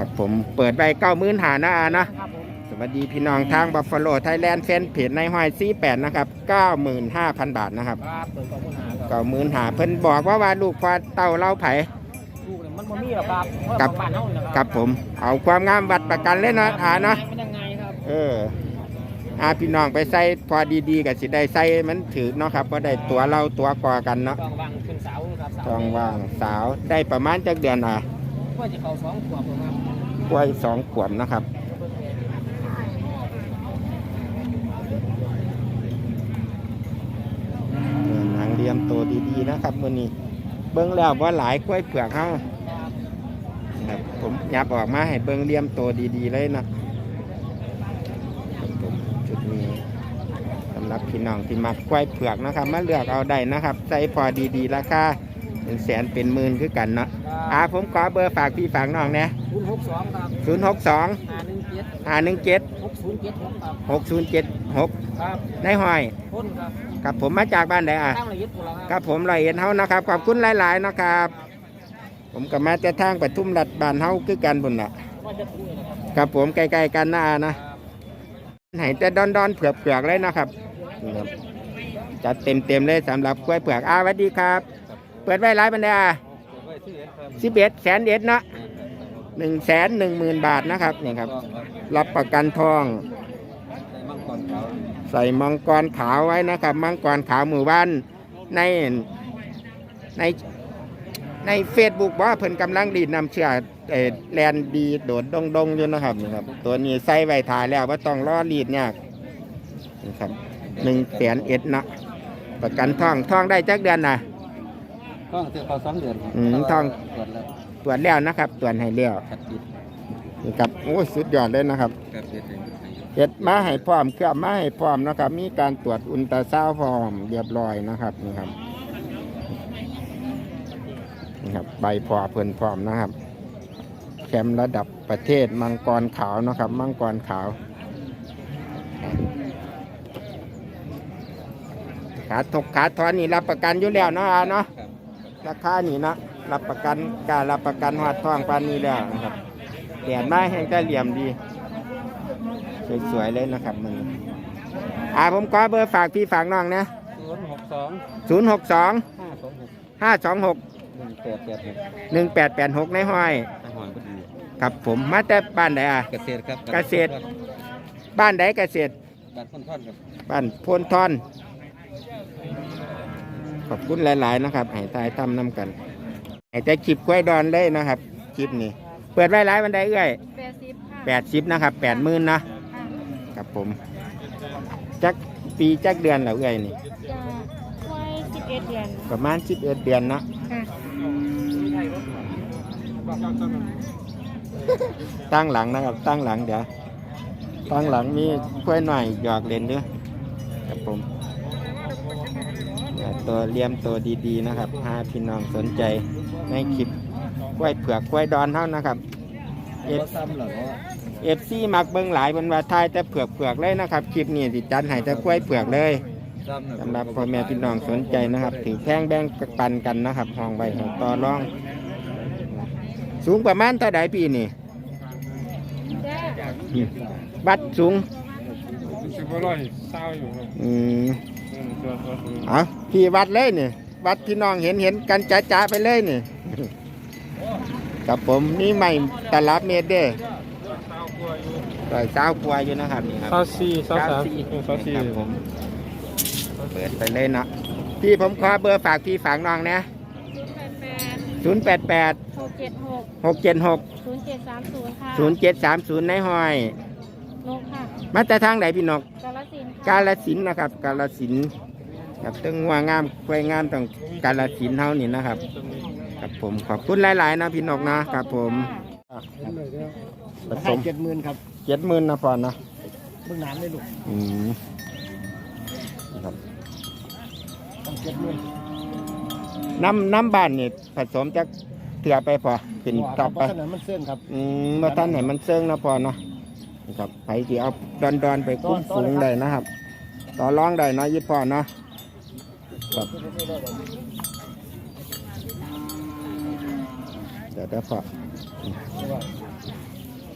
ครับผมเปิดไปเก้าหมื่นหานะอานะ ครับผมสวัสดีพี่น้องทางบัฟฟาโลไทยแลนด์แฟนเพจในห้อยซีแปดนะครับเก้าหมื่นห้าพันบาทนะครับครับเปิดกองปัญหาครับเก้าหมื่นหาเพิ่นบอกว่าว่าลูกควาเต่าเล่าไผ่ลูกเนี่ยมันบ่มีหรอกครับเพราะครับ บ้านเฮานี่แหละกับผมเอาความงามวัดประกันเลยนะอานะ มันยังไงครับเอออาพี่น้องไปใส่พอดีๆกับสิได้ใส่มันถือเนาะครับว่าได้ตัวเราตัวกอกันเนาะกองวางขึ้นเสาครับเสาทองว่างสาวได้ประมาณจักเดือนอะ เพื่อจะเขาสองขวบครับกล้วยสองขวบนะครับเออหนังเรียมตัวดีๆนะครับมื่อนี้ เบิ้งแล้วว่าหลายกล้วยเผือกเฮาครับผมยับออกมาให้เบิ้งเรียมตัวดีๆเลยนะผมจุดนี้สำหรับพี่น้องที่มักกล้วยเผือกนะครับ มาเลือกเอาได้นะครับ ใส่พอดีๆราคาเป็นแสนเป็นหมื่นคือกันเนาะ อ่าผมขอเบอร์ฝากพี่ฝากน้องนะคุณหกสองครับศูนย์หกสองห้าหนึ่งเจ็ดห้าหนึ่งเจ็ดหกศูนย์เจ็ดหกครับหกศูนย์เจ็ดหกครับในห้อยพ้นครับกับผมมาจากบ้านใดอะตั้งระยึดตัวเราคกัรับบผมลอยเอ็นเฮานะครับขอบคุณหลายๆนะครับ ผมกับมาจะทางปทุมรัฐบ้านเฮาคือกันบุญน่ะ ว่าจะพูดนะครับกับผมใกล้ๆกันนะอานะไหนแต่ดอนๆเผือกๆเลยนะครับนี่ครับจัดเต็มๆเลยสำหรับกล้วยเผือกอาสวัสดีครับ เปิดไว้ร้ายบันไดอะ สิบเอ็ดแสนเอ็ดเนาะหนึ่งแสนหนึ่งหมื่นบาทนะครับนี่ครับ รับประกันทอง ใส่มังกรขาวไว้นะครับ มังกรขาวหมู่บ้านในในในเฟซบุ๊กว่าเพิ่นกำลังดีดนำเชื่อเอ่อแลนดีโดดดงดงๆอยู่นะครับนี่ครับ ตัวนี้ใส่ไว้ถ่ายแล้วว่าต้องรอรีดยากนี่ครับหนึ่งแสนเอ็ดนะประกันท่องท่องได้จักเดือนนะ ก็เจอเขาสองเดือนครับอืมท่อง ตรวจแล้วตรวจแล้วนะครับ ตรวจให้แล้วขัดจิตนี่ครับโอ้ยสุดยอดเลยนะครับกับเด็ดเองเฮ็ดมาให้พร้อมเครื่องมาให้พร้อมนะครับ มีการตรวจอุลตราซาวด์พร้อมเรียบร้อยนะครับนี่ครับนี่ครับใบพอเพิ่นพร้อมนะครับ แชมป์ระดับประเทศมังกรขาวนะครับ มังกรขาวขาถกขาทอนนี่รับประกันอยู่แล้วเนาะอาเนาะครับ ราคานี่เนาะรับประกันการรับประกันหอดทองปานนี้แล้วนะครับแดดไม้แห้งแต่เหลี่ยมดี สวยๆเลยนะครับมันอ่าผมขอเบอร์ฝากพี่ฝากน้องนะศูนย์หกสอง0 6 2ห้าสองหก5 2 6หนึ่งแปดแปดหก1 8 8 6ในห้อยอาหารก็ดีครับผมมาแต่บ้านใดอะเกษตรครับเกษตร บ้านใดเกษตรการพ่นท่อนครับบ้านโพนทอน ขอบคุณหลายๆนะครับให้ทายทำน้ำกันให้แต่คลิปกล้วยดอนเลยนะครับคลิปนี้ เปิดไว้หลายบันไดเอ้ยแปดสิบค่ะแปดสิบนะครับแปดหมื่นนะค่ะครับผมจักปีจักเดือนแล้วเอ้ยนี่ จะไว้สิบเอ็ดเดือนประมาณสิบเอ็ดเดือนเนาะค่ะตั้งหลังนะครับ ตั้งหลังเดี๋ยวตั้งหลังมีกล้วยหน่อยหยอกเล่นด้วยครับผมเนี่ย ตัวเลี้ยมตัวดีๆนะครับหาพี่น้องสนใจในคลิปกล้วยเผือกกล้วยดอนเท่านะครับเอฟซ้ำเหรอเอฟซีมักเบิ้งหลายบนว่าทายแต่เผือกเผือกๆเลยนะครับคลิปนี้ติจันให้แต่กล้วยเผือกเลยซ้ำสำหรับพ่อแม่พี่น้องสนใจนะครับถือแพงแบ่งปันกันนะครับห้องใบให้ต่อรอง สูงประมาณเท่าใดปีนี่จ้าบัดสูงสิบร้อยเศร้าอยู่ครับอืมอืมตัวตัวตัว เอาพี่วัดเลยนี่วัดพี่น้องเห็นเห็นกันจ้าจ้าๆไปเลยนี่กับผมนี่ใหม่ตลับเมตรเด้อเศร้ากว่าอยู่ร้อยเช้ากลัวอยู่นะครับนี่ครับเศร้าสี่เศร้าสามสี่เออเศร้าสี่ครับผมเปิดไปเลยเนาะพี่ผมขอเบอร์ฝากพี่ฝากน้องนะศูนย์แปดแปดศูนย์แปดแปดหกเจ็ดหกหกเจ็ดหกศูนย์เจ็ดสามศูนย์ค่ะศูนย์เจ็ดสามศูนย์ในห้อยนกค่ะมาแต่ทางไหนพี่นกกาลสินธุ์ค่ะ กาลสินธุ์นะครับ กาลสินธุ์ครับตึงว่างามควยงามต้องกาลสินธุ์เท่านี้นะครับ ครับผมขอบคุณหลายๆนะพี่นกนะครับผมผสมเจ็ดหมื่นครับเจ็ดหมื่นนะพอนะเบื้องน้ำเลยลูกอืมครับต้องเจ็ดหมื่นน้ำน้ำบ้านนี่ผสมจะเถื่อไปพอขึ้นต่อไปเพราะฉะนั้นมันเสื่อมครับอืมเมื่อท่านไหนมันเซิงนะพอเนาะ นี่ครับไปที่เอาดอนดอนไปคุ้มฝูงได้นะครับ ต่อร้องได้นะยี่ปอเนาะครับเดี๋ยวเดี๋ยวพอ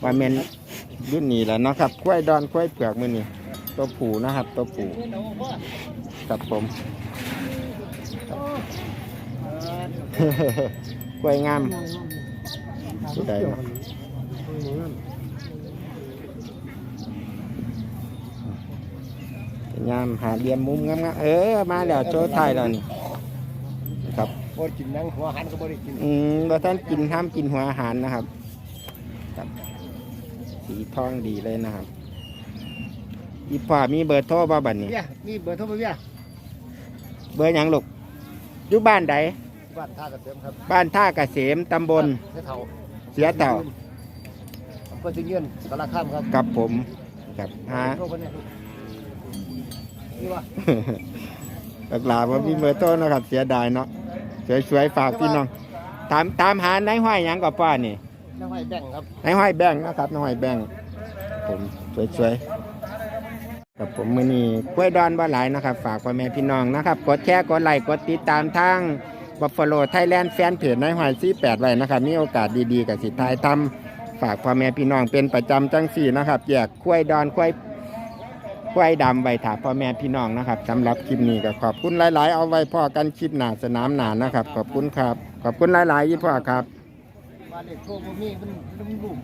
ว่าแม่นรุ่นนี้แล้วนะครับกล้วยดอนกล้วยเผือกมือนี้ตัวผูนะครับตัวผูครับผมกล้วยงามผู้ใดเนาะ งามหาเหลี่ยมมุมงามๆเออมาแล้วโชว์ไทายแล้วนี่ครับบ่กินนังหัวหันก็บ่ได้กินอืมเราท่านกินห้ามกินหัวอาหารนะครับครับ สีทองดีเลยนะครับอีพ่อมีเบอร์โทรบ่บัดนี้ เบี้ยมีเบอร์โทรบ่เบี้ยเบอร์หยังลูกอยู่บ้านใดบ้านท่าเกษมครับบ้านท่าเกษมตำบล เสียเฒ่าเสียเต่า อำเภอสิเงินสารคามครับกับผมกับหาโทรเพิ่นเนี่ย นี่ว่าหลาว่ามีเบอร์โทรนะครับ เสียดายเนาะสวยๆฝากพี่น้อง ตามตามหานายห้อยหยังกับป้านี่น้ำไม้แบ่งครับนายห้อยแบงค์นะครับนายห้อยแบงค์ผมสวยๆกับผมมือนี้กล้วยดอนบ่หลายนะครับ ฝากพ่อแม่พี่น้องนะครับ กดแชร์กดไลค์กดติดตามทางบัฟฟาโลไทยแลนด์แฟนเพจนายห้อยซีแปดไว้นะครับ มีโอกาสดีๆกับสิทายทำฝากพ่อแม่พี่น้องเป็นประจำจังสี่นะครับ แยกกล้วยดอนกล้วย กล้วยดำใบถาพ่อแม่พี่น้องนะครับสำหรับคลิปนี้ก็ขอบคุณหลาย ๆ เอาไว้พ่อกันคลิปหนาสนามหนานะครับ ขอบคุณครับ ขอบคุณหลายๆยี่พ่อครับบ้านเลขโชคบ่มีมันมันลูก